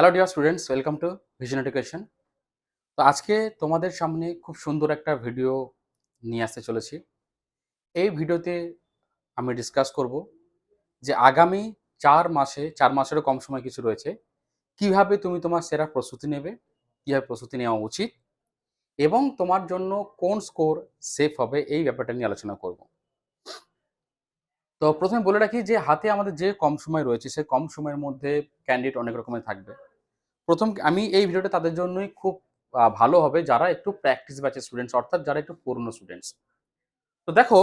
Hello dear students welcome to vision education তো আজকে তোমাদের সামনে খুব সুন্দর একটা ভিডিও নিয়ে আসতে চলেছি। এই ভিডিওতে আমি ডিসকাস করব যে আগামী চার মাসে, চার মাসেরও কম সময় কিছু রয়েছে, কীভাবে তুমি তোমার সেরা প্রস্তুতি নেবে, কীভাবে প্রস্তুতি নেওয়া উচিত, এবং তোমার জন্য কোন স্কোর সেফ হবে এই ব্যাপারটা নিয়ে আলোচনা করব। তো প্রথমে বলে রাখি যে হাতে আমাদের যে কম সময় রয়েছে, সে কম সময়ের মধ্যে ক্যান্ডিডেট অনেক রকমের থাকবে। প্রথম আমি এই ভিডিওটা তাদের জন্যই খুব ভালো হবে যারা একটু প্র্যাকটিস ব্যাচের স্টুডেন্টস অর্থাৎ যারা একটু পুরনো স্টুডেন্টস তো দেখো,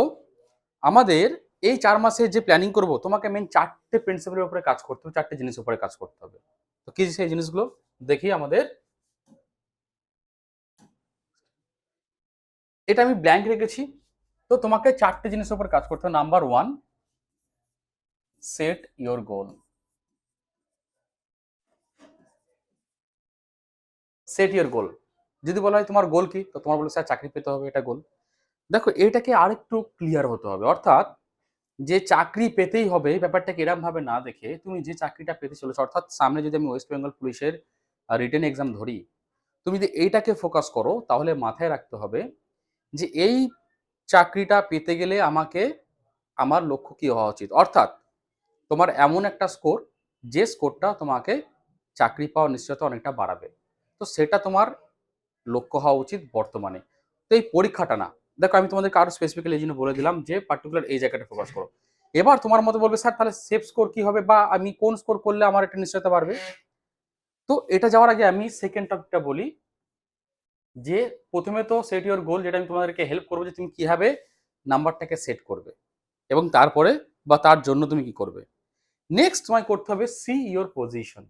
আমাদের এই চার মাসে যে প্ল্যানিং করব, তোমাকে মেন চারটে প্রিন্সিপালের উপরে কাজ করতে হবে, চারটে জিনিসের উপরে কাজ করতে হবে। তো কি সেই জিনিসগুলো? দেখি আমাদের। এটা আমি ব্ল্যাঙ্ক রেখেছি। তো তোমাকে চারটে জিনিসের উপর কাজ করতে হবে। Number one set your goal set your goal যদি বলা হয় তোমার গোল কি, তো তোমার বলে, স্যার, চাকরি পেতে হবে, এটা গোল দেখো, এটাকে আরেকটু ক্লিয়ার হতে হবে। অর্থাৎ যে চাকরি পেতেই হবে ব্যাপারটাকে এরম ভাবে না দেখে তুমি যে চাকরিটা পেতে চলেছো, অর্থাৎ সামনে যদি আমি ওয়েস্ট বেঙ্গল পুলিশের রিটেন এক্সাম ধরি, তুমি যদি এইটাকে ফোকাস করো, তাহলে মাথায় রাখতে হবে যে এই চাকরিটা পেতে গেলে আমাকে, আমার লক্ষ্য কি হওয়া উচিত। অর্থাৎ তোমার এমন একটা স্কোর যে স্কোরটা তোমাকে চাকরি পাওয়ার নিশ্চয়তা অনেকটা বাড়াবে। তো সেটা তোমার লক্ষ্য হওয়া উচিত বর্তমানে। তো এই পরীক্ষাটা না, দেখো আমি তোমাদের কারও স্পেসিফিক্যালি এই জন্য বলে দিলাম যে পার্টিকুলার এই জায়গাটা ফোকাস করো। এবার তোমার মতো বলবে, স্যার, তাহলে সেফ স্কোর কি হবে বা আমি কোন স্কোর করলে আমার একটা নিশ্চয়তা বাড়বে? তো এটা যাওয়ার আগে আমি সেকেন্ড টপিকটা বলি যে প্রথমে তো সেট ইউর গোল যেটা আমি তোমাদেরকে হেল্প করব যে তুমি কীভাবে নাম্বারটাকে সেট করবে এবং তারপরে বা তার জন্য তুমি কি করবে। নেক্সট তোমায় করতে হবে সি ইওর পজিশন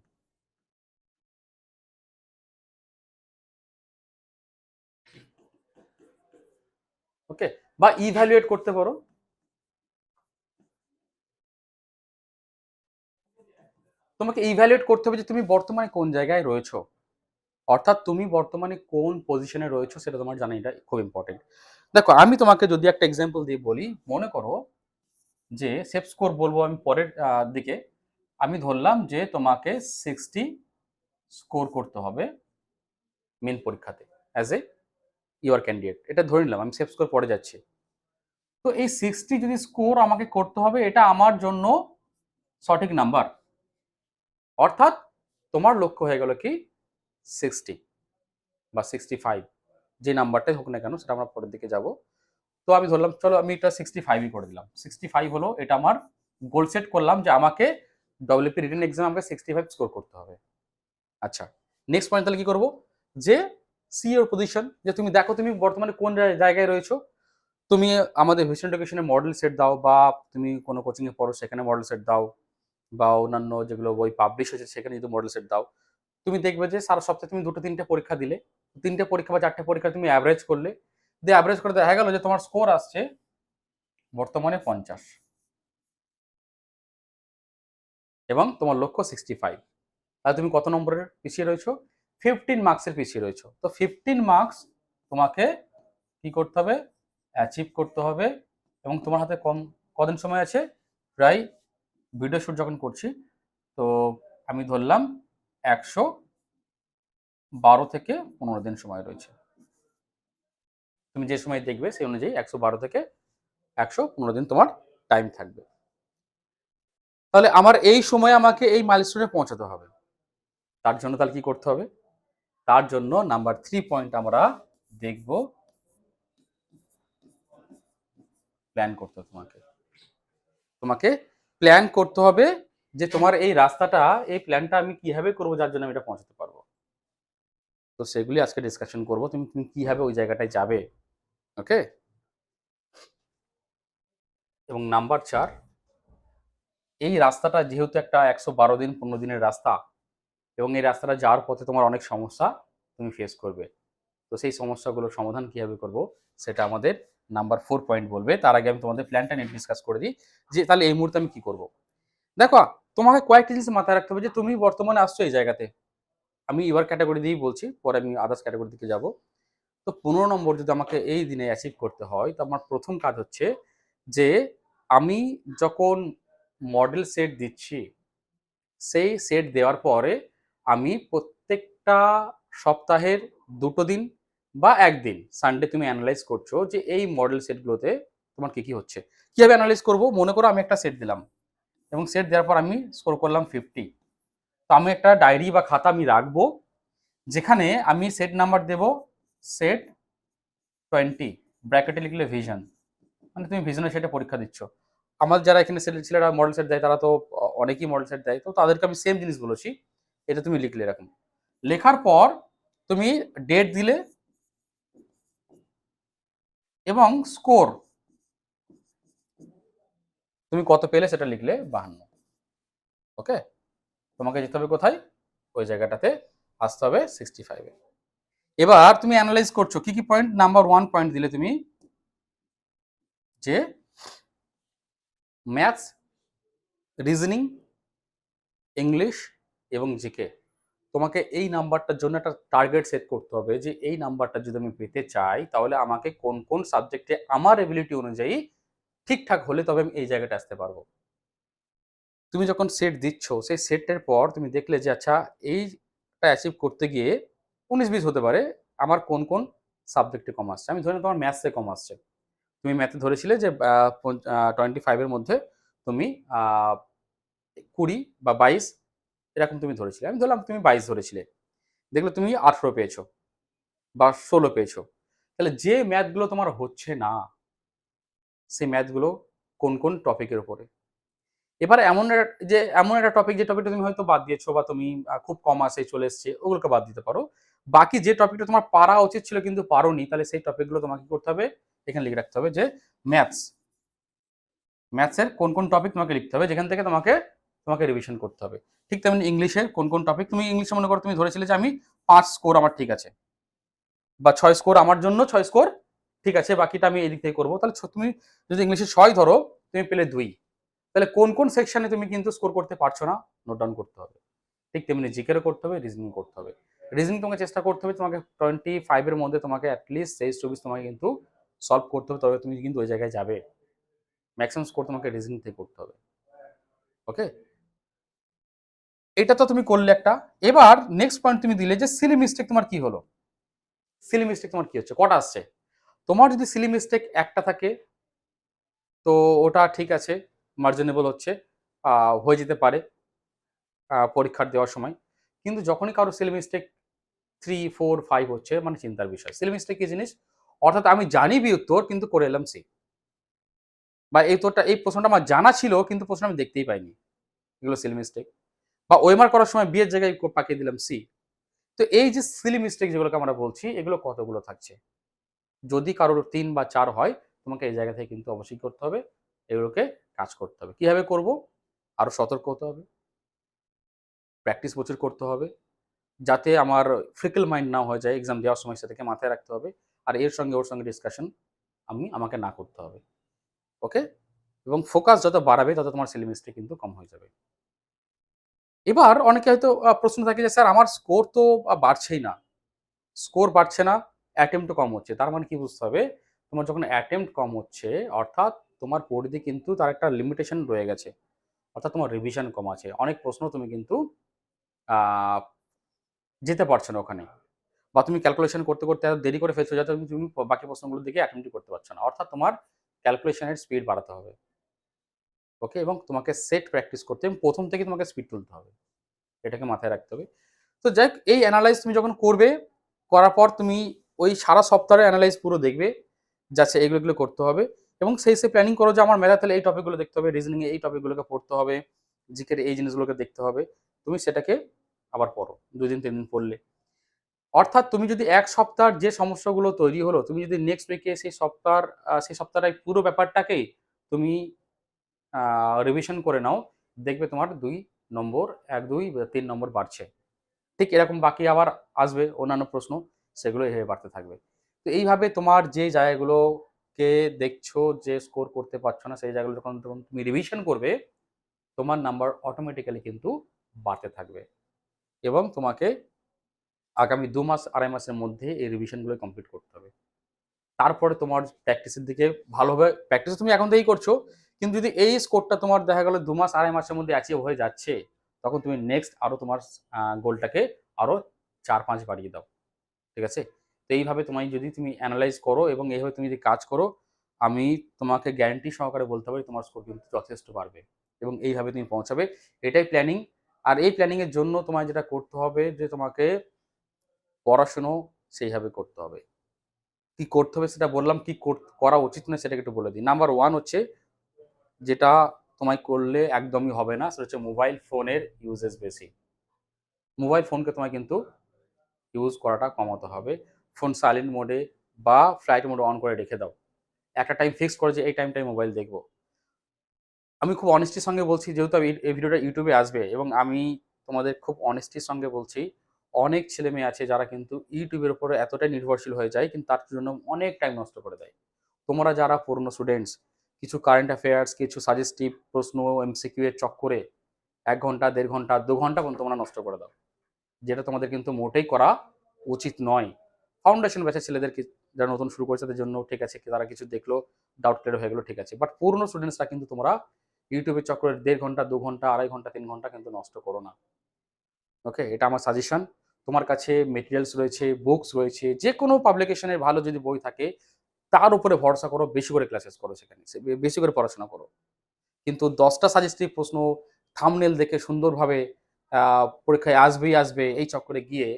ওকে, বা ইভ্যালুয়েট করতে পারো। তোমাকে ইভ্যালুয়েট করতে হবে যে তুমি বর্তমানে কোন জায়গায় রয়েছো। অর্থাৎ তুমি বর্তমানে কোন পজিশনে রয়েছো সেটা তোমার জানা এটা খুব ইম্পর্টেন্ট দেখো, আমি তোমাকে যদি একটা এক্সাম্পল দিয়ে বলি, মনে করো যে সেফ স্কোর বলব আমি পরের দিকে। আমি ধরলাম যে তোমাকে সিক্সটি স্কোর করতে হবে মেন পরীক্ষাতে অ্যাজ এ ইউর ক্যান্ডিডেট এটা ধরে নিলাম, আমি সেফ স্কোর পরে যাচ্ছি। তো এই সিক্সটি যদি স্কোর আমাকে করতে হবে, এটা আমার জন্য সঠিক নাম্বার অর্থাৎ তোমার লক্ষ্য হয়ে গেল কি? সিক্সটি বা সিক্সটি ফাইভ যে নাম্বারটাই হোক না কেন, সেটা আমরা পরের দিকে যাব। তো আমি ধরলাম, চলো আমি এটা সিক্সটি ফাইভই করে দিলাম। সিক্সটি ফাইভ হলো, এটা আমার গোল সেট করলাম যে আমাকে ডব্লিউপি রিটার্ন এক্সাম আমাকে সিক্সটি ফাইভ স্কোর করতে হবে। আচ্ছা নেক্সট পয়েন্ট তাহলে কী করব? যে সি ওর পজিশন যে তুমি দেখো তুমি বর্তমানে কোন জায়গায় রয়েছো। তুমি আমাদের ভিশন এডুকেশনে মডেল সেট দাও বা তুমি কোনো কোচিংয়ে পড়ো, সেখানে মডেল সেট দাও বা অন্যান্য যেগুলো বই পাবলিশ হয়েছে, সেখানে যদি মডেল সেট দাও, তুমি দেখবে যে সারা সপ্তাহে তুমি দুটো, তিনটে পরীক্ষা দিলে। তিনটে পরীক্ষা বা চারটে পরীক্ষা তুমি অ্যাভারেজ করলে, দিয়ে অ্যাভারেজ করে দেখা গেল যে তোমার স্কোর আসছে বর্তমানে পঞ্চাশ। এবং তোমার লক্ষ্য সিক্সটি ফাইভ তাহলে তুমি কত নম্বরের পিছিয়ে রয়েছো? ফিফটিন মার্কসের পিছিয়ে রয়েছো। তো ফিফটিন মার্কস তোমাকে কি করতে হবে? অ্যাচিভ করতে হবে এবং তোমার হাতে কম, কদিন সময় আছে? প্রায় ভিডিও শ্যুট যখন করছি, তো আমি ধরলাম একশো বারো থেকে পনেরো দিন সময় রয়েছে। তুমি যে সময় দেখবে সেই অনুযায়ী একশো বারো থেকে একশো পনেরো দিন তোমার টাইম থাকবে। তাহলে আমার এই সময় আমাকে এই মাইলস্টোনে পৌঁছাতে হবে। তার জন্য তাহলে কি করতে হবে? তার জন্য নাম্বার থ্রি পয়েন্ট আমরা দেখব। প্ল্যান করতে তোমাকে। তোমাকে প্ল্যান করতে হবে যে তোমার এই রাস্তাটা, এই প্ল্যানটা আমি কীভাবে করব যার জন্য আমি এটা পৌঁছাতে পারব। তো সেগুলি আজকে ডিসকাশন করব। তুমি তুমি কীভাবে ওই জায়গাটায় যাবে? ওকে? এবং নাম্বার চার, এই রাস্তাটা যেহেতু একটা একশো বারো দিন, পনেরো দিনের রাস্তা এবং এই রাস্তাটা যাওয়ার পথে তোমার অনেক সমস্যা তুমি ফেস করবে। তো সেই সমস্যাগুলোর সমাধান কীভাবে করব সেটা আমাদের নাম্বার ফোর পয়েন্ট বলবে। তার আগে আমি তোমাদের প্ল্যানটা নিয়ে ডিসকাস করে দিই যে তাহলে এই মুহূর্তে আমি কি করব। দেখো, তোমাকে কয়েকটি জিনিস মাথায় রাখতে হবে যে তুমি বর্তমানে আসছো এই জায়গাতে। আমি এবার ক্যাটাগরি দিয়েই বলছি, পরে আমি আদার্স ক্যাটাগরি দিকে যাব। তো পনেরো নম্বর যদি আমাকে এই দিনে অ্যাচিভ করতে হয়, তো আমার প্রথম কাজ হচ্ছে যে আমি যখন মডেল সেট দিচ্ছি, সেই সেট দেওয়ার পরে আমি প্রত্যেকটা সপ্তাহের দুটো দিন বা একদিন সানডে তুমি অ্যানালাইজ করছ যে এই মডেল সেটগুলোতে তোমার কি কি হচ্ছে। কীভাবে অ্যানালাইজ করব? মনে করো আমি একটা সেট দিলাম এবং সেট দেওয়ার পর আমি স্কোর করলাম ফিফটি তো আমি একটা ডায়েরি বা খাতা আমি রাখব যেখানে আমি সেট নাম্বার দেব সেট টোয়েন্টি ব্র্যাকেটে লিখলে ভিশন মানে তুমি ভিশনের সেটে পরীক্ষা দিচ্ছ। আমার যারা এখানে ছেলেরা মডেল সেট দেয়, তারা তো অনেকেই মডেল সেট দেয়। তো তাদেরকে আমি সেম জিনিস বলেছি। এটা তুমি লিখলে এরকম। লেখার পর তুমি ডেট দিলে এবং স্কোর তুমি কত পেলে সেটা লিখলে বাহান্ন। ওকে তোমাকে যেতে হবে কোথায়? ওই জায়গাটাতে আসতে হবে সিক্সটি ফাইভে এবার তুমি অ্যানালাইজ করছ, কি কি পয়েন্ট নাম্বার ওয়ান পয়েন্ট দিলে তুমি যে ম্যাথস রিজনিং ইংলিশ এবং জিকে তোমাকে এই নাম্বারটার জন্য একটা টার্গেট সেট করতে হবে যে এই নাম্বারটা যদি আমি পেতে চাই, তাহলে আমাকে কোন কোন সাবজেক্টে আমার এবিলিটি অনুযায়ী ঠিকঠাক হলে তবে আমি এই জায়গাটা আসতে পারব। তুমি যখন সেট দিচ্ছ, সেই সেটের পর তুমি দেখলে যে আচ্ছা এইটা অ্যাচিভ করতে গিয়ে উনিশ বিশ হতে পারে, আমার কোন কোন সাবজেক্টে কম আসছে। আমি ধরে তোমার ম্যাথসে কম আসছে। তুমি ম্যাথে ধরেছিলে যে টোয়েন্টি ফাইভের মধ্যে তুমি কুড়ি বা বাইশ এরকম তুমি ধরেছিলে। আমি ধরলাম তুমি বাইশ ধরেছিলে। দেখলে তুমি আঠেরো পেয়েছ বা ষোলো পেয়েছ। তাহলে যে ম্যাথগুলো তোমার হচ্ছে না, সেই ম্যাথগুলো কোন কোন টপিকের উপরে? এবার এমন এক- যে এমন একটা টপিক যে টপিকটা তুমি হয়তো বাদ দিয়েছ বা তুমি খুব কম আসে, চলে এসছে, ওগুলোকে বাদ দিতে পারো। বাকি যে টপিকটা তোমার পারা উচিত ছিল কিন্তু পারোনি, তাহলে সেই টপিকগুলো তোমাকে করতে হবে? এখানে লিখে রাখতে হবে যে ম্যাথস ম্যাথসের কোন কোন টপিক তোমাকে লিখতে হবে? যেখান থেকে তোমাকে তোমাকে রিভিশন করতে হবে। ঠিক তেমনি ইংলিশের কোন কোন টপিক তুমি ইংলিশে মনে করো তুমি ধরেছিলে যে আমি পাঁচ স্কোর আমার ঠিক আছে বা ছয় স্কোর আমার জন্য ছয় স্কোর ঠিক আছে, বাকিটা আমি এদিক থেকে করব। তাহলে তুমি যদি ইংলিশে ছয় ধরো, তুমি পেলে দুই। তাহলে কোন কোন সেকশনে তুমি কিন্তু স্কোর করতে পারছ না নোট ডাউন করতে হবে। ঠিক তেমনি জিকেরও করতে হবে রিজনিং করতে হবে। রিজনিং তোমাকে চেষ্টা করতে হবে, তোমাকে টোয়েন্টি ফাইভের মধ্যে তোমাকে অ্যাটলিস্ট তেইশ চব্বিশ তোমাকে কিন্তু সলভ করতে হবে, তবে তুমি কিন্তু ওই জায়গায় যাবে। ম্যাক্সিমাম স্কোর তোমাকে রিজনিং থেকে করতে হবে। ওকে এটা তো তুমি করলে একটা। এবার নেক্সট পয়েন্ট তুমি দিলে যে সিলি মিস্টেক তোমার কি হলো? সিলি মিস্টেক তোমার কি হচ্ছে? কটা আসছে? তোমার যদি সিলি মিস্টেক একটা থাকে, তো ওটা ঠিক আছে মার্জনেবল হচ্ছে হয়ে যেতে পারে পরীক্ষার দেওয়ার সময়। কিন্তু যখনই কারও silly mistake three four five হচ্ছে মানে চিন্তার বিষয়। সিলি মিস্টেক কি জিনিস? অর্থাৎ আমি জানি বি উত্তর কিন্তু করে এলাম সি। বা এই উত্তরটা, এই প্রশ্নটা আমার জানা ছিল, কিন্তু প্রশ্ন আমি দেখতেই পাইনি। এগুলো সিলি মিস্টেক বা ওয়েমার করার সময় বিয়ের জায়গায় পাকিয়ে দিলাম সি তো এই যে সিলি মিস্টেক যেগুলোকে আমরা বলছি, এগুলো কতগুলো থাকছে? যদি কারোর তিন বা চার হয়, তোমাকে এই জায়গা থেকে কিন্তু অবশ্যই করতে হবে, এগুলোকে কাজ করতে হবে। কীভাবে করব? আরও সতর্ক হতে হবে। প্র্যাকটিস প্রচুর করতে হবে। যাতে আমার ফ্রিকল মাইন্ড না হয়ে যায় এক্সাম দেওয়ার সময় সেটাকে মাথায় রাখতে হবে। আর এর সঙ্গে ওর সঙ্গে ডিসকাশন আমি, আমাকে না করতে হবে। ওকে এবং ফোকাস যত বাড়াবে, তত তোমার সিলি মিস্টেক কিন্তু কম হয়ে যাবে। এবার অনেকে হয়তো প্রশ্ন থাকে যে, স্যার, আমার স্কোর তো বাড়ছেই না। স্কোর বাড়ছে না অ্যাটেম্পটও কম হচ্ছে। তার মানে কি বুঝতে হবে? তোমার যখন অ্যাটেম্পট কম হচ্ছে, অর্থাৎ তোমার পরিধি কিন্তু তার একটা লিমিটেশন রয়ে গেছে। অর্থাৎ তোমার রিভিশন কম আছে। অনেক প্রশ্ন তুমি কিন্তু যেতে পারছ না ওখানে। বা তুমি ক্যালকুলেশন করতে করতে এত দেরি করে ফেলছো যাতে তুমি বাকি প্রশ্নগুলোর দিকে অ্যাটেম্পটই করতে পারছ না। অর্থাৎ তোমার ক্যালকুলেশনের স্পিড বাড়াতে হবে। ওকে, এবং তোমাকে সেট প্র্যাকটিস করতে এবং প্রথম থেকে তোমাকে স্পিড তুলতে হবে। এটাকে মাথায় রাখতে হবে। তো যাই এই অ্যানালাইজ তুমি যখন করবে, করার পর তুমি ওই সারা সপ্তাহের অ্যানালাইজ পুরো দেখবে, যাচ্ছে এগুলো এগুলো করতে হবে। এবং সেই সে প্ল্যানিং করো যে, আমার মেধা তাহলে এই টপিকগুলো দেখতে হবে রিজনিং এই টপিকগুলোকে পড়তে হবে, জিকের এই জিনিসগুলোকে দেখতে হবে। তুমি সেটাকে আবার পড়ো দুই দিন তিন দিন পড়লে। অর্থাৎ তুমি যদি এক সপ্তাহের যে সমস্যাগুলো তৈরি হলো, তুমি যদি নেক্সট উইকে সেই সপ্তাহ সেই সপ্তাহটাই পুরো ব্যাপারটাকেই তুমি রিভিশন করে নাও, দেখবে তোমার দুই নম্বর, এক, দুই তিন নম্বর বাড়ছে। ঠিক এরকম বাকি আবার আসবে, অন্যান্য প্রশ্ন, সেগুলো এভাবে বাড়তে থাকবে। তো এইভাবে তোমার যে জায়গাগুলোকে দেখছ, যে স্কোর করতে পারছ না, সেই জায়গাগুলো যখন যখন তুমি রিভিশন করবে, তোমার নাম্বার অটোমেটিক্যালি কিন্তু বাড়তে থাকবে। এবং তোমাকে আগামী দু মাস, আড়াই মাসের মধ্যে এই রিভিশনগুলো কমপ্লিট করতে হবে। তারপরে তোমার প্র্যাকটিসের দিকে ভালোভাবে প্র্যাকটিস তুমি এখন থেকেই করছ কিন্তু যদি এই স্কোরটা তোমার দেখা গেলো দু মাস, আড়াই মাসের মধ্যে অ্যাচিভ হয়ে যাচ্ছে, তখন তুমি নেক্সট আরও তোমার গোলটাকে আরও চার, পাঁচ বাড়িয়ে দাও। ঠিক আছে? তো এইভাবে তোমায় যদি তুমি অ্যানালাইজ করো এবং এইভাবে তুমি যদি কাজ করো, আমি তোমাকে গ্যারান্টি সহকারে বলতে পারি তোমার স্কোর কিন্তু যথেষ্ট বাড়বে এবং এইভাবে তুমি পৌঁছাবে। এটাই প্ল্যানিং আর এই প্ল্যানিংয়ের জন্য তোমায় যেটা করতে হবে যে তোমাকে পড়াশুনো সেইভাবে করতে হবে। কি করতে হবে সেটা বললাম, কি কর- উচিত না সেটাকে একটু বলে দিই। নাম্বার ওয়ান হচ্ছে যেটা তোমায় করলে একদমই হবে না, সেটা হচ্ছে মোবাইল ফোনের ইউজেস বেশি। মোবাইল ফোনকে তোমায় কিন্তু ইউজ করাটা কমাতে হবে। ফোন সাইলেন্ট মোডে বা ফ্লাইট মোডে অন করে রেখে দাও। একটা টাইম ফিক্স করে যে এই টাইমটাই মোবাইল দেখব। আমি খুব অনেস্টির সঙ্গে বলছি, যেহেতু আমি এই ভিডিওটা ইউটিউবে আসবে এবং আমি তোমাদের খুব অনেস্টির সঙ্গে বলছি, অনেক ছেলে মেয়ে আছে যারা কিন্তু ইউটিউবের উপরে এতটাই নির্ভরশীল হয়ে যায়, কিন্তু তার জন্য অনেক টাইম নষ্ট করে দেয়। তোমরা যারা পুরনো স্টুডেন্টস কিছু কারেন্ট অ্যাফেয়ার্স কিছু সাজেস্টিভ প্রশ্ন এমসিকিউ এর চক্করে এক ঘণ্টা, দেড় ঘণ্টা, দু ঘণ্টা পর্যন্ত তোমরা নষ্ট করে দাও। যেটা তোমাদের কিন্তু মোটেই করা উচিত নয়। ফাউন্ডেশন ব্যাচের ছেলেদের যারা নতুন শুরু করেছে, তাদের জন্য ঠিক আছে, তারা কিছু দেখল ডাউট ক্লিয়ার হয়ে গেলো, ঠিক আছে। বাট পুরনো স্টুডেন্টসরা কিন্তু তোমরা ইউটিউবের চক্করে দেড় ঘণ্টা, দু ঘণ্টা, আড়াই ঘণ্টা, তিন ঘণ্টা কিন্তু নষ্ট করো না। ওকে এটা আমার সাজেশন তোমার কাছে মেটেরিয়ালস রয়েছে বুকস রয়েছে যে কোনো পাবলিকেশনের ভালো যদি বই থাকে তার উপরে ভরসা করো, বেশি করে ক্লাসেস করো সেখানে বেশি করে পড়াশোনা করো। কিন্তু দশটা সাজেস্টিভ প্রশ্ন থামনেল দেখে সুন্দরভাবে পরীক্ষায় আসবেই আসবে এই চক্করে গিয়ে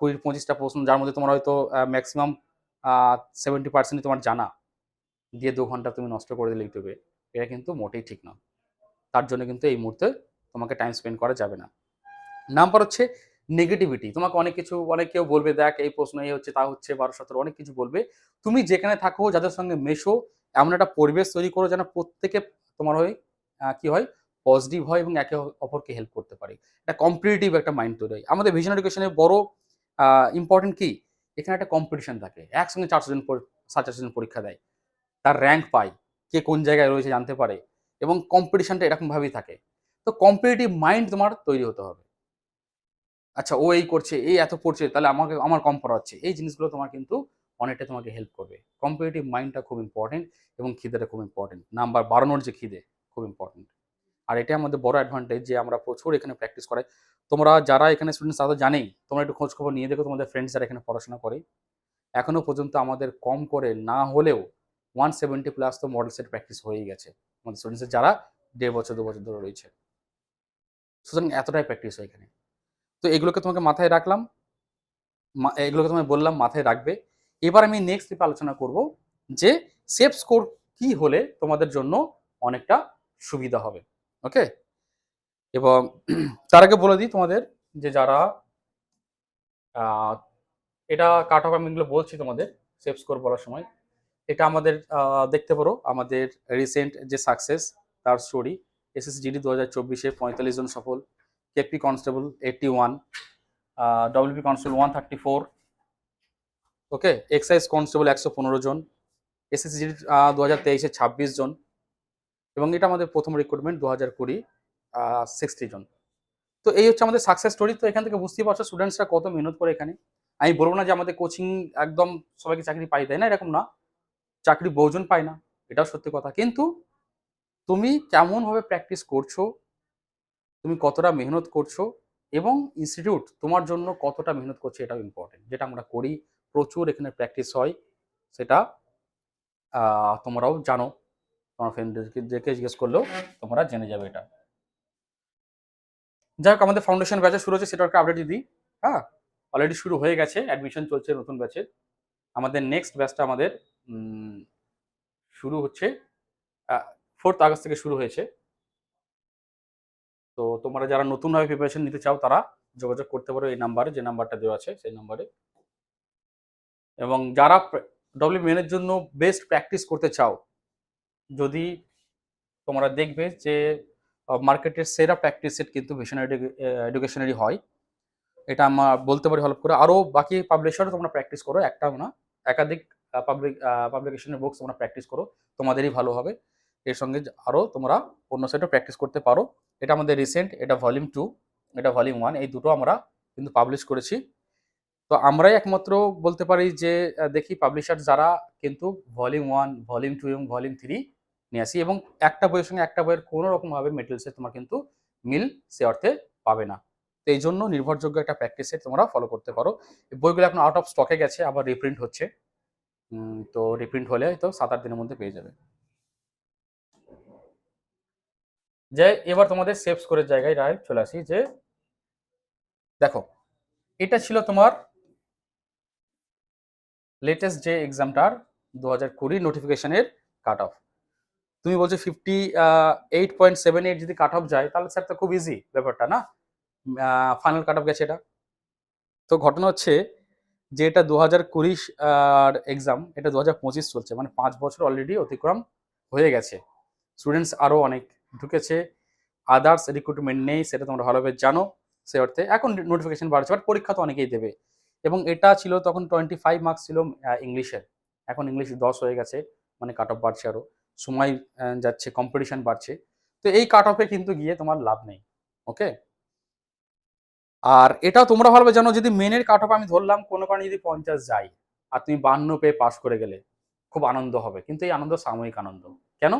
কুড়ি পঁচিশটা প্রশ্ন, যার মধ্যে তোমার হয়তো ম্যাক্সিমাম সেভেন্টি পার্সেন্টই তোমার জানা। দিয়ে দু ঘণ্টা তুমি নষ্ট করে দিলে ইউটিউবে। এটা কিন্তু মোটেই ঠিক না তার জন্য কিন্তু এই মুহূর্তে তোমাকে টাইম স্পেন্ড করা যাবে না। নাম্বার হচ্ছে নেগেটিভিটি তোমাকে অনেক কিছু, অনেক কেউ বলবে, দেখ, এই প্রশ্ন, এই হচ্ছে, তা হচ্ছে, বারো, সতেরো, অনেক কিছু বলবে। তুমি যেখানে থাকো, যাদের সঙ্গে মেশো, এমন একটা পরিবেশ তৈরি করো যেন প্রত্যেকে তোমার হয়ে কি হয়? পজিটিভ হয় এবং একে অপরকে হেল্প করতে পারে। একটা কম্পিটিটিভ একটা মাইন্ড তৈরি হয়। আমাদের ভিশন এডুকেশনের বড় ইম্পর্টেন্ট কি? এখানে একটা কম্পিটিশন থাকে। একসঙ্গে চারশো জন সাড়ে চারশো জন পরীক্ষা দেয়। তার র্যাঙ্ক পায়, কে কোন জায়গায় রয়েছে জানতে পারে এবং কম্পিটিশনটা এরকমভাবেই থাকে। তো কম্পিটিটিভ মাইন্ড তোমার তৈরি হতে হবে। আচ্ছা ও এই করছে, এই এত পড়ছে তাহলে আমাকে, আমার কম পড়া হচ্ছে এই জিনিসগুলো তোমার কিন্তু অনেকটা তোমাকে হেল্প করবে। কম্পিটিটিভ মাইন্ডটা খুব ইম্পর্টেন্ট এবং খিদেটা খুব ইম্পর্টেন্ট নাম্বার বাড়ানোর যে খিদে, খুব ইম্পর্টেন্ট আর এটা আমাদের বড় অ্যাডভান্টেজ যে আমরা প্রচুর এখানে প্র্যাকটিস করাই। তোমরা যারা এখানে স্টুডেন্টস তারা জানেই, তোমরা একটু খোঁজ খবর নিয়ে দেখো তোমাদের ফ্রেন্ডস যারা এখানে পড়াশোনা করে। এখনও পর্যন্ত আমাদের কম করে না হলেও ওয়ান সেভেন্টি প্লাস তো মডেল সেট প্র্যাকটিস হয়েই গেছে। আমাদের স্টুডেন্টসের যারা দেড় বছর, দু বছর ধরে রয়েছে। সুতরাং এতটাই প্র্যাকটিস হয় এখানে। তো এগুলোকে তোমাকে মাথায় রাখলাম। এগুলোকে তোমায় বললাম, মাথায় রাখবে। এবার আমি নেক্সট ক্লিপে আলোচনা করব যে সেফ স্কোর কি হলে তোমাদের জন্য অনেকটা সুবিধা হবে। ওকে এবং তার আগে বলে দিই তোমাদের যে যারা এটা কাট অফ আমি বলছি তোমাদের সেফ স্কোর বলার সময়। এটা আমাদের দেখতে পারো, আমাদের রিসেন্ট যে সাকসেস তার স্টোরি এসএসজিডি দু হাজার চব্বিশে পঁয়তাল্লিশ জন সফল। KP constable eighty one WP constable one thirty four okay excise constable একশো পনেরো জন এসএসজি দু হাজার তেইশে ছাব্বিশ জন, এবং এটা আমাদের প্রথম রিক্রুটমেন্ট দু হাজার কুড়ি সিক্সটি জন। তো এই হচ্ছে আমাদের সাকসেস স্টোরি তো এখান থেকে বুঝতেই পারছ স্টুডেন্টসরা কত মেহনত করে এখানে। আমি বলব না যে আমাদের কোচিং একদম সবাইকে চাকরি পাই দেয় না, এরকম না। চাকরি বহুজন পায় না, এটাও সত্যি কথা। কিন্তু তুমি কেমনভাবে প্র্যাকটিস করছ তুমি কতটা মেহনত করছ এবং ইনস্টিটিউট তোমার জন্য কতটা মেহনত করছে এটাও ইম্পর্টেন্ট যেটা আমরা করি, প্রচুর এখানে প্র্যাকটিস হয়, সেটা তোমরাও জানো। তোমার ফ্রেন্ডদেরকে জিজ্ঞেস করলেও তোমরা জেনে যাবে এটা। যাই হোক, আমাদের ফাউন্ডেশন ব্যাচে শুরু হচ্ছে, সেটা একটা আপডেট দিই। হ্যাঁ অলরেডি শুরু হয়ে গেছে অ্যাডমিশন চলছে নতুন ব্যাচে আমাদের নেক্সট ব্যাচটা আমাদের শুরু হচ্ছে ফোর্থ আগস্ট থেকে শুরু হয়েছে। তো তোমরা যারা নতুনভাবে প্রিপারেশন নিতে চাও, তারা যোগাযোগ করতে পারো এই নাম্বারে যে নাম্বারটা দেওয়া আছে, সেই নাম্বারে এবং যারা ডব্লিউ এর জন্য বেস্ট প্র্যাকটিস করতে চাও, যদি তোমরা দেখবে যে মার্কেটের সেরা প্র্যাকটিস সেট কিন্তু ভীষণ এডুকেশনারি হয়। এটা আমার বলতে পারি হলপ করে। আরও বাকি পাবলিশারও তোমরা প্র্যাকটিস করো। একটাও না, একাধিক পাবলিক পাবলিকেশনের বুকস তোমরা প্র্যাকটিস করো। তোমাদেরই ভালো হবে। এর সঙ্গে আরও তোমরা অন্য সাইডও প্র্যাকটিস করতে পারো। এটা আমাদের রিসেন্ট এটা ভলিউম টু এটা ভলিউম ওয়ান এই দুটো আমরা কিন্তু পাবলিশ করেছি। তো আমরাই একমাত্র বলতে পারি যে দেখি পাবলিশার যারা কিন্তু ভলিউম ওয়ান ভলিউম টু এবং ভলিউম থ্রি নিয়ে আসি এবং একটা বইয়ের সঙ্গে একটা বইয়ের কোনো রকমভাবে মেটেরিয়ালসে তোমার কিন্তু মিল সে অর্থে পাবে না। তো এই জন্য নির্ভরযোগ্য একটা প্র্যাকটিসে তোমরা ফলো করতে পারো। বইগুলো এখন আউট অফ স্টকে গেছে, আবার রিপ্রিন্ট হচ্ছে। তো রিপ্রিন্ট হলে হয়তো সাত আট দিনের মধ্যে পেয়ে যাবে। যে এবার তোমাদের সেভ স্কোরের জায়গায় রায় চলে আসি যে দেখো, এটা ছিল তোমার লেটেস্ট যে এক্সামটার দু হাজার কুড়ি নোটিফিকেশনের কাট অফ তুমি বলছো fifty eight point seven eight যদি কাট অফ যায়, তাহলে স্যার তো খুব ইজি ব্যাপারটা না? ফাইনাল কাট অফ গেছে এটা। তো ঘটনা হচ্ছে যে এটা দু হাজার কুড়ি আর এক্সাম এটা দু হাজার পঁচিশ চলছে মানে পাঁচ বছর অলরেডি অতিক্রম হয়ে গেছে। স্টুডেন্টস আরও অনেক ঢুকেছে। আদার্স রিক্রুটমেন্ট নেই, সেটা তোমরা ভালোভাবে জানো। সে অর্থে এখন নোটিফিকেশন বাড়ছে বাট পরীক্ষা তো অনেকেই দেবে। এবং এটা ছিল তখন টোয়েন্টি ফাইভ মার্কস ছিল ইংলিশের এখন ইংলিশ দশ হয়ে গেছে মানে কাট অফ বাড়ছে আরও সময় যাচ্ছে কম্পিটিশন বাড়ছে। তো এই কাট অফে কিন্তু গিয়ে তোমার লাভ নেই ওকে আর এটা তোমরা ভালোভাবে জানো, যদি মেনের কাট অফ আমি ধরলাম, কোনো কারণে যদি পঞ্চাশ যাই, আর তুমি বান্ন পেয়ে পাস করে গেলে, খুব আনন্দ হবে। কিন্তু এই আনন্দ সাময়িক আনন্দ। কেন?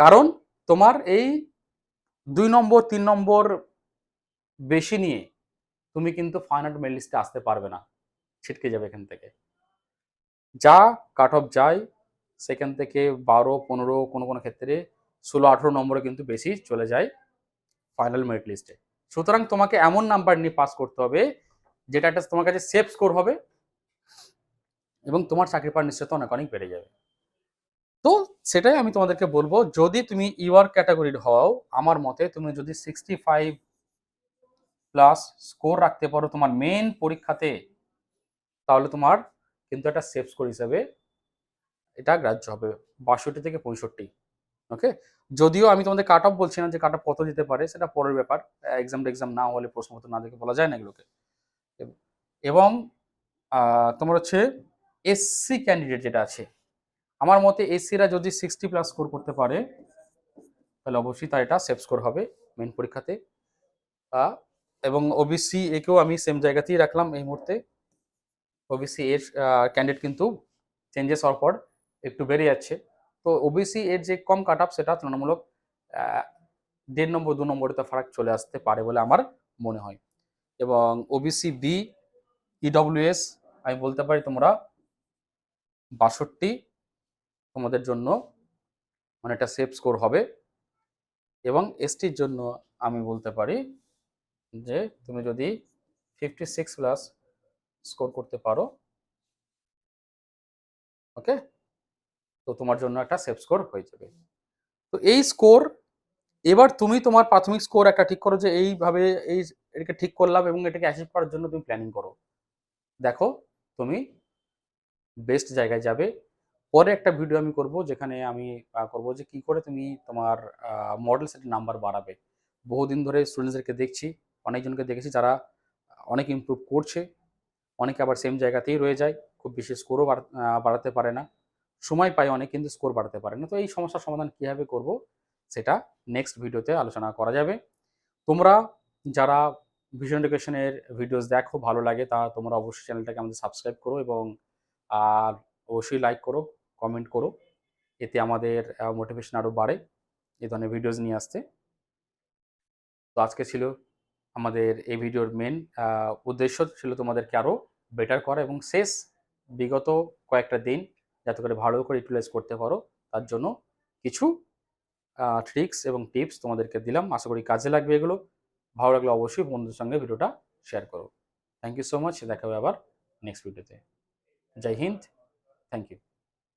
কারণ তোমার এই দুই নম্বর, তিন নম্বর বেশি নিয়ে তুমি কিন্তু ফাইনাল মেল লিস্টে আসতে পারবে না। ছিটকে যাবে এখান থেকে। যা কাট অফ যায়, সেখান থেকে বারো, পনেরো, কোনো কোনো ক্ষেত্রে ষোলো, আঠেরো নম্বরে কিন্তু বেশি চলে যায় ফাইনাল মেরিট লিস্টে সুতরাং তোমাকে এমন নাম্বার নিয়ে পাস করতে হবে, যেটা একটা তোমার কাছে সেফ স্কোর হবে এবং তোমার চাকরি পাওয়ার নিশ্চয়তা অনেক অনেক বেড়ে যাবে। তো সেটাই আমি তোমাদেরকে বলব, যদি তুমি ইউআর ক্যাটাগরির হও, আমার মতে তুমি যদি সিক্সটি ফাইভ প্লাস স্কোর রাখতে পারো তোমার মেন পরীক্ষাতে, তাহলে তোমার কিন্তু একটা সেফ স্কোর হিসাবে এটা গ্রাহ্য হবে, বাষট্টি থেকে পঁয়ষট্টি ওকে যদিও আমি তোমাদের কাট অফ বলছি না যে কাট অফ কত দিতে পারে, সেটা পরের ব্যাপার এক্সাম এক্সাম না হলে প্রশ্ন মতো না দেখে বলা যায় না এগুলোকে। এবং তোমার হচ্ছে এসসি ক্যান্ডিডেট যেটা আছে আমার মতে এসসিরা যদি সিক্সটি প্লাস স্কোর করতে পারে, তাহলে অবশ্যই তার এটা সেফ স্কোর হবে মেন পরীক্ষাতে। এবং ওবিসি একেও আমি সেম জায়গাতেই রাখলাম এই মুহূর্তে। ওবিসি এর ক্যান্ডিডেট কিন্তু চেঞ্জেস হওয়ার পর একটু বেড়ে যাচ্ছে। তো ওবিসি এর যে কম কাট অফ সেটা তুলনামূলক দেড় নম্বর, দু নম্বরে তো ফারাক চলে আসতে পারে বলে আমার মনে হয়। এবং ওবিসি বি ইডব্লিউএস আমি বলতে পারি তোমরা বাষট্টি তোমাদের জন্য মানে একটা সেফ স্কোর হবে। এবং এসটির জন্য আমি বলতে পারি যে তুমি যদি ফিফটি সিক্স প্লাস স্কোর করতে পারো ওকে তো তোমার জন্য একটা সেফ স্কোর হয়ে যাবে। তো এই স্কোর এবার তুমি তোমার প্রাথমিক স্কোর একটা ঠিক করো যে এইভাবে এই এটাকে ঠিক করলাম এবং এটাকে অ্যাচিভ করার জন্য তুমি প্ল্যানিং করো। দেখো, তুমি বেস্ট জায়গায় যাবে পরে একটা ভিডিও আমি করব, যেখানে আমি করব যে কি করে তুমি তোমার মডেল সেটের নাম্বার বাড়াবে। বহুদিন ধরে স্টুডেন্টসদেরকে দেখছি, অনেকজনকে দেখেছি যারা, অনেক ইমপ্রুভ করছে, অনেকে আবার সেম জায়গাতেই রয়ে যায়, খুব বেশি স্কোরও বাড়াতে পারে না। সময় পায় অনেক, কিন্তু স্কোর বাড়াতে পারে না। তো এই সমস্যার সমাধান কীভাবে করব, সেটা নেক্সট ভিডিওতে আলোচনা করা যাবে। তোমরা যারা ভিশন এডুকেশনের ভিডিওস দেখো, ভালো লাগে, তা তোমরা অবশ্যই চ্যানেলটাকে আমাদের সাবস্ক্রাইব করো এবং, আর অবশ্যই লাইক করো কমেন্ট করো। এতে আমাদের মোটিভেশন আরও বাড়ে, এ ধরনের ভিডিওস নিয়ে আসতে। তো আজকে ছিল আমাদের এই ভিডিওর মেন উদ্দেশ্য ছিল তোমাদেরকে আরও বেটার করা এবং শেষ বিগত কয়েকটা দিন যাতে করে ভালো করে ইউটিলাইজ করতে পারো। তার জন্য কিছু ট্রিক্স এবং টিপস তোমাদেরকে দিলাম। আশা করি কাজে লাগবে এগুলো। ভালো লাগলে অবশ্যই বন্ধুদের সঙ্গে ভিডিওটা শেয়ার করো। থ্যাংক ইউ সো মাচ দেখা হবে আবার নেক্সট ভিডিওতে জয় হিন্দ। Thank you